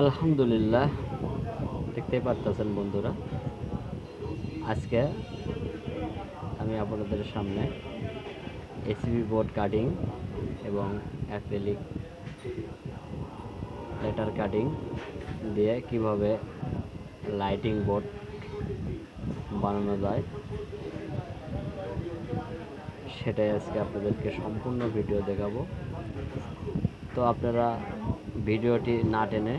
আলহামদুলিল্লাহ, দেখতেই পারতেছেন বন্ধুরা। আজকে আমি আপনাদের সামনে এসিবি বোর্ড কাটিং এবং অ্যাক্রেলিক লেটার কাটিং দিয়ে কীভাবে লাইটিং বোর্ড বানানো যায় সেটাই আজকে আপনাদেরকে সম্পূর্ণ ভিডিও দেখাবো। তো আপনারা ভিডিওটি না টেনে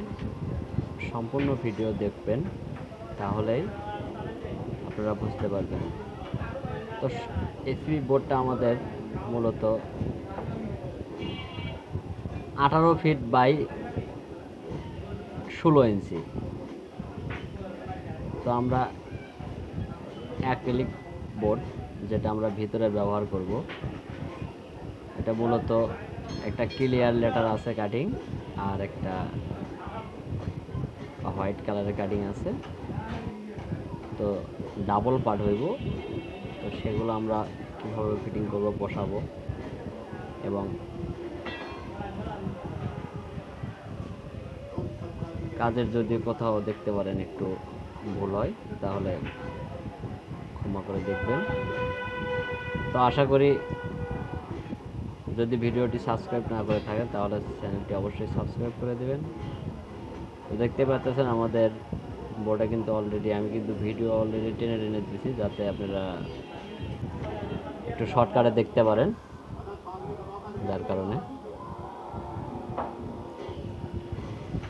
সম্পূর্ণ ভিডিও দেখবেন, তাহলেই আপনারা বুঝতে পারবেন। তো এসপি বোর্ডটা আমাদের মূলত আঠারো ফিট বাই ষোলো ইঞ্চি। তো আমরা অ্যাক্রিলিক বোর্ড যেটা আমরা ভিতরে ব্যবহার করব, এটা মূলত একটা ক্লিয়ার লেটার আছে কাটিং আর একটা হোয়াইট কালারের কাটিং আছে। তো ডাবল পার্ট হইব। তো সেগুলো আমরা কীভাবে ফিটিং করব, বসাবো এবং কাজের যদি কোথাও দেখতে পারেন একটু ভুল হয়, তাহলে ক্ষমা করে দেখবেন। তো আশা করি যদি ভিডিওটি সাবস্ক্রাইব না করে থাকেন, তাহলে চ্যানেলটি অবশ্যই সাবস্ক্রাইব করে দেবেন। দেখতে পাচ্ছেন আমাদের বোর্ডে কিন্তু অলরেডি আমি কিন্তু ভিডিও অলরেডি টেনে টেনে দিয়েছি, যাতে আপনারা একটু শর্টকাটে দেখতে পারেন, যার কারণে।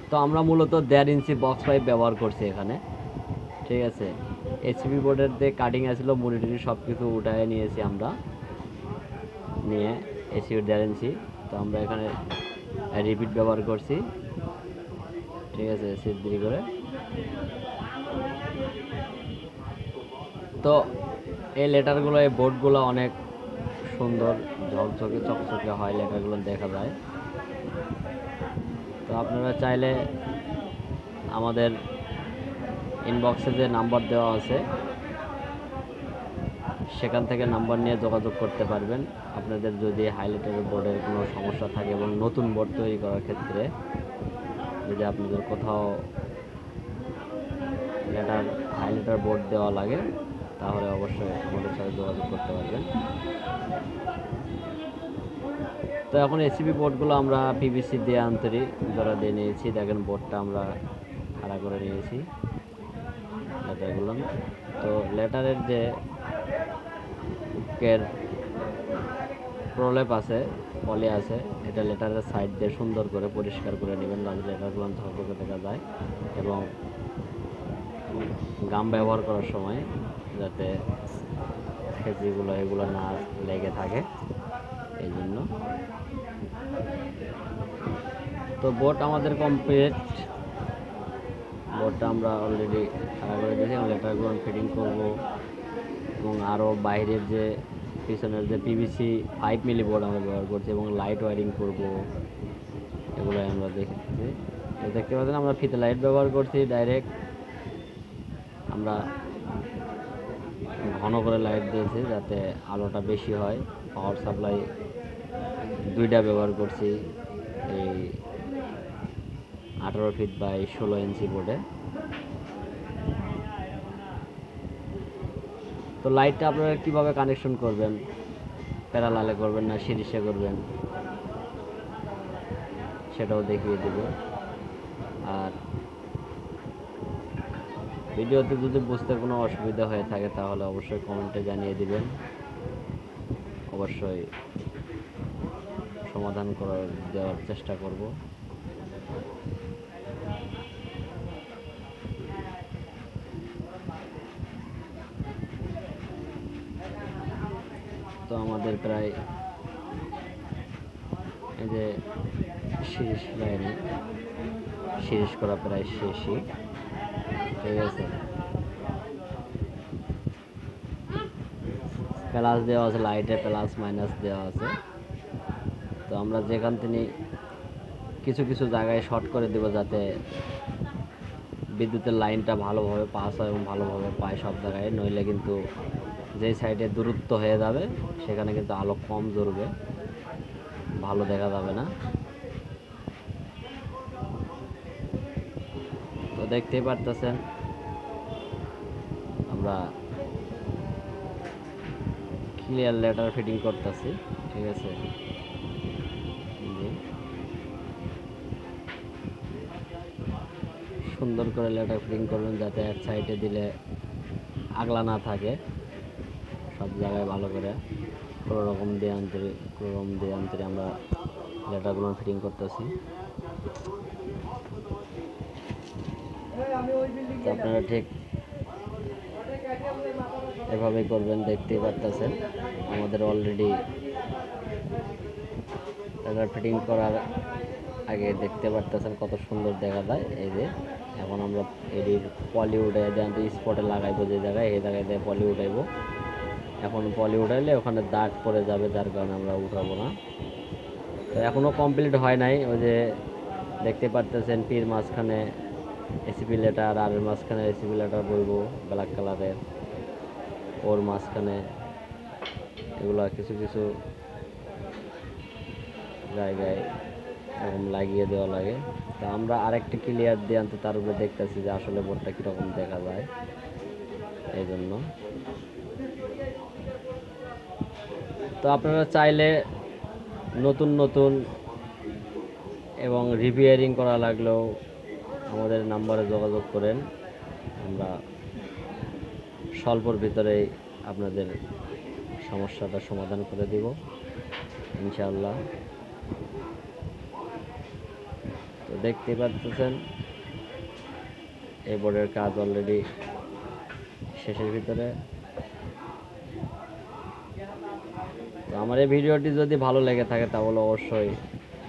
তো আমরা মূলত দেড় ইঞ্চি বক্স পাইপ ব্যবহার করছি এখানে, ঠিক আছে? এইচপি বোর্ডের যে কাটিং আসলো মুড়িটুড়ি সব কিছু উঠায় নিয়েছি আমরা, নিয়ে এসির দেড় তো আমরা এখানে রিপিট ব্যবহার করছি। ঠিক আছে দেরি করে। তো এই লেটারগুলো এই বোর্ডগুলো অনেক সুন্দর, ঝকঝকে, চকচকে হয় লেটারগুলো দেখা যায়। তো আপনারা চাইলে আমাদের ইনবক্সে যে নাম্বার দেওয়া আছে, সেখান থেকে নাম্বার নিয়ে যোগাযোগ করতে পারবেন। আপনাদের যদি হাইলাইটার বোর্ডের কোনো সমস্যা থাকে এবং নতুন বোর্ড তৈরি করার ক্ষেত্রে, যদি আপনাদের কোথাও লেটার হাইলাইটার বোর্ড দেওয়া লাগে, তাহলে অবশ্যই আমাদের সাথে যোগাযোগ করতে পারবেন। তো এখন এসিবি বোর্ডগুলো আমরা পিভিসি দিয়ে আন্তরি জোড়া দিয়ে নিয়েছি, দেখেন বোর্ডটা আমরা খাড়া করে নিয়েছি লেটারগুলো তো লেটারের যে উকের প্রলেপ আছে, পলি আছে, এটা লেটারের সাইড দিয়ে সুন্দর করে পরিষ্কার করে নেবেন যাতে লেটারগুলো ঝকঝকে দেখা যায় এবং গাম ব্যবহার করার সময় যাতে খেজিগুলো এগুলো না লেগে থাকে, এই জন্য। তো বোট আমাদের কমপ্লিট বোটটা আমরা অলরেডি খারাপ করে দিয়েছি লেটারগুলো ফিটিং করব এবং আরও বাইরের যে পিছনের যে পিভিসি ফাইভ মিলি বোর্ড আমরা ব্যবহার করছি এবং লাইট ওয়ারিং করব এগুলো আমরা দেখেছি। দেখতে পাচ্ছেন আমরা ফিতে লাইট ব্যবহার করছি ডাইরেক্ট আমরা ঘন করে লাইট দিয়েছি যাতে আলোটা বেশি হয়। পাওয়ার সাপ্লাই দুইটা ব্যবহার করছি এই আঠারো ফিট বাই ষোলো ইঞ্চি বোর্ডে তো লাইটটা আপনারা কীভাবে কানেকশন করবেন? প্যারালালে করবেন না সিরিসে করবেন? সেটাও দেখিয়ে দেব। আর ভিডিওতে যদি বুঝতে কোনো অসুবিধা হয়ে থাকে, তাহলে অবশ্যই কমেন্টে জানিয়ে দিবেন। অবশ্যই সমাধান করার, দেওয়ার চেষ্টা করব। আমাদের প্রায় এই যে শিরিষ লাইনে শিরিষ করা প্রায় শেষই। ঠিক আছে? প্লাস দেওয়া আছে, লাইটে প্লাস মাইনাস দেওয়া আছে। তো আমরা যেখান থেকে কিছু কিছু জায়গায় শর্ট করে দেবো যাতে বিদ্যুতের লাইনটা ভালোভাবে পাস হয় এবং ভালোভাবে পায় সব জায়গায়, নইলে কিন্তু যেই সাইডে দূরত্ব হয়ে যাবে, সেখানে কিন্তু আলো কম জ্বলবে ভালো দেখা যাবে না। তো দেখতেই পারতেছেন, আমরা ক্লিয়ার লেটার ফিটিং করতেছি, ঠিক আছে? সুন্দর করে লেটার ফিটিং করবেন যাতে এক সাইডে দিলে আগলা না থাকে। জায়গায় ভালো করে। কোনো রকম দিয়ে কোনো রকম দিয়ে আন্তরে আমরা লেটারগুলো ফিটিং করতেছি। আপনারা ঠিক এভাবেই করবেন, দেখতেই পারতেছেন। আমাদের অলরেডি লেটার ফিটিং করার আগে দেখতে পারতেছেন কত সুন্দর দেখা যায়। এই যে, এখন আমরা এটির পলি উঠাই স্পটে লাগাইবো যে জায়গায়, এই জায়গায় দিয়ে পলি এখন পলি উঠাইলে ওখানে দাগ পড়ে যাবে, যার কারণে আমরা উঠাবো না। তো এখনও কমপ্লিট হয় নাই, ওই যে দেখতে পারতেছেন পির মাঝখানে এসিপি লেটার আর মাঝখানে এসিপি লেটার বলব ব্ল্যাক কালারের ওর মাঝখানে এগুলো কিছু কিছু জায়গায় এরকম লাগিয়ে দেওয়া লাগে। তো আমরা আরেকটি ক্লিয়ার দিয়ে আনতে তার উপরে দেখতেছি যে আসলে বোর্ডটা কীরকম দেখা যায়। এই জন্য। তো আপনারা চাইলে নতুন নতুন এবং রিপেয়ারিং করা লাগলেও আমাদের নাম্বারে যোগাযোগ করেন। আমরা স্বল্পর ভিতরেই আপনাদের সমস্যাটা সমাধান করে দিব, ইনশাআল্লাহ। তো দেখতে পাচ্ছেন, এই বোর্ডের কাজ অলরেডি শেষের ভিতরে। তো আমার এই ভিডিওটি যদি ভালো লেগে থাকে তাহলে অবশ্যই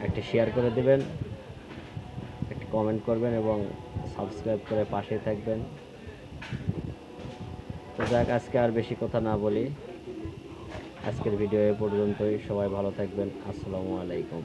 একটি শেয়ার করে দিবেন, একটি কমেন্ট করবেন এবং সাবস্ক্রাইব করে পাশে থাকবেন। তো যাক, আজকে আর বেশি কথা না বলি। আজকের ভিডিও এ পর্যন্তই। সবাই ভালো থাকবেন। আসসালামু আলাইকুম।